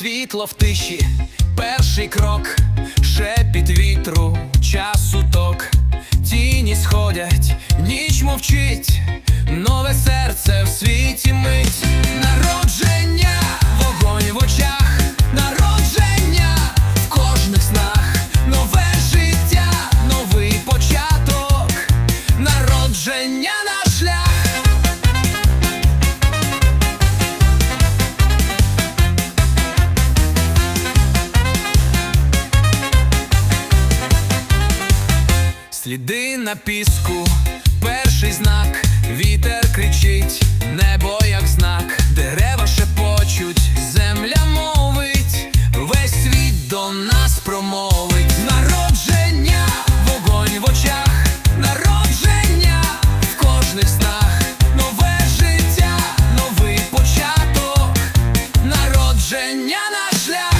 світло в тиші, перший крок, шепіт вітру, час уток, тіні сходять, ніч мовчить, нове серце в світі мить, Сліди на піску, перший знак, вітер кричить, небо як знак, дерева шепочуть, земля мовить, весь світ до нас промовить. Народження, вогонь в очах, народження. В кожних снах, нове життя, новий початок, народження на шлях.